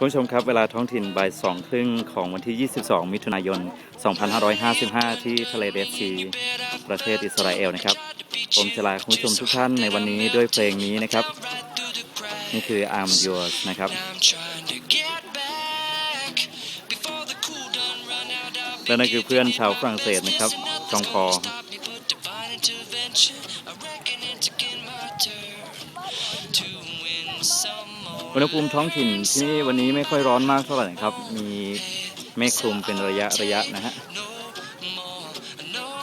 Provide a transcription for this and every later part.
คุณผู้ชมครับเวลาท้องถิ่นบ่ายสองครึ่งของวันที่ 22 มิถุนายน 2555 ที่ทะเลเดซี ประเทศอิสราเอลนะครับ ผมจะลาคุณผู้ชมทุกท่านในวันนี้ด้วยเพลงนี้นะครับ นี่คือ I'm Yours นะครับและนั่นคือเพื่อนชาวฝรั่งเศสนะครับจองพอ อุณหภูมิท้องถิ่นที่นี่วันนี้ไม่ค่อยร้อนมากเท่าไหร่นะครับ มีเมฆคลุมเป็นระยะระยะนะฮะ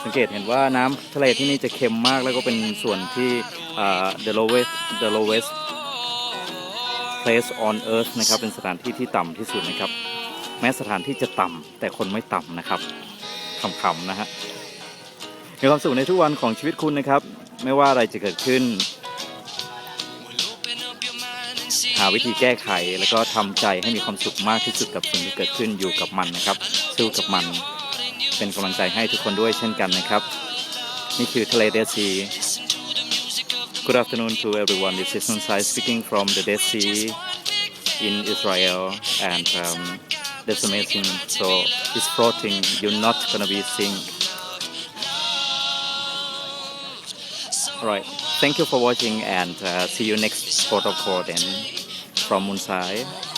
สังเกตเห็นว่าน้ำทะเลที่นี่จะเค็มมากแล้วก็เป็นส่วนที่อ่า the lowest the lowest place on earth นะครับ เป็นสถานที่ที่ต่ำที่สุดนะครับ แม้สถานที่จะต่ำแต่คนไม่ต่ำนะครับขำๆนะฮะมีความสุขในทุกวันของชีวิตคุณนะครับ ไม่ว่าอะไรจะเกิดขึ้น วิธีแก้ไข แล้วก็ทำใจให้มีความสุขมากที่สุดกับสิ่งที่เกิดขึ้นอยู่กับมันนะครับสู้กับมัน เป็นกำลังใจให้ทุกคนด้วยเช่นกันนะครับ นี่คือทะเลเดซี Good afternoon to everyone. This is Sunsai speaking from the Dead Sea in Israel, and um, that's amazing. So it's floating. You're not gonna be sink. Alright. Thank you for watching, and uh, see you next photo call then from Munsai.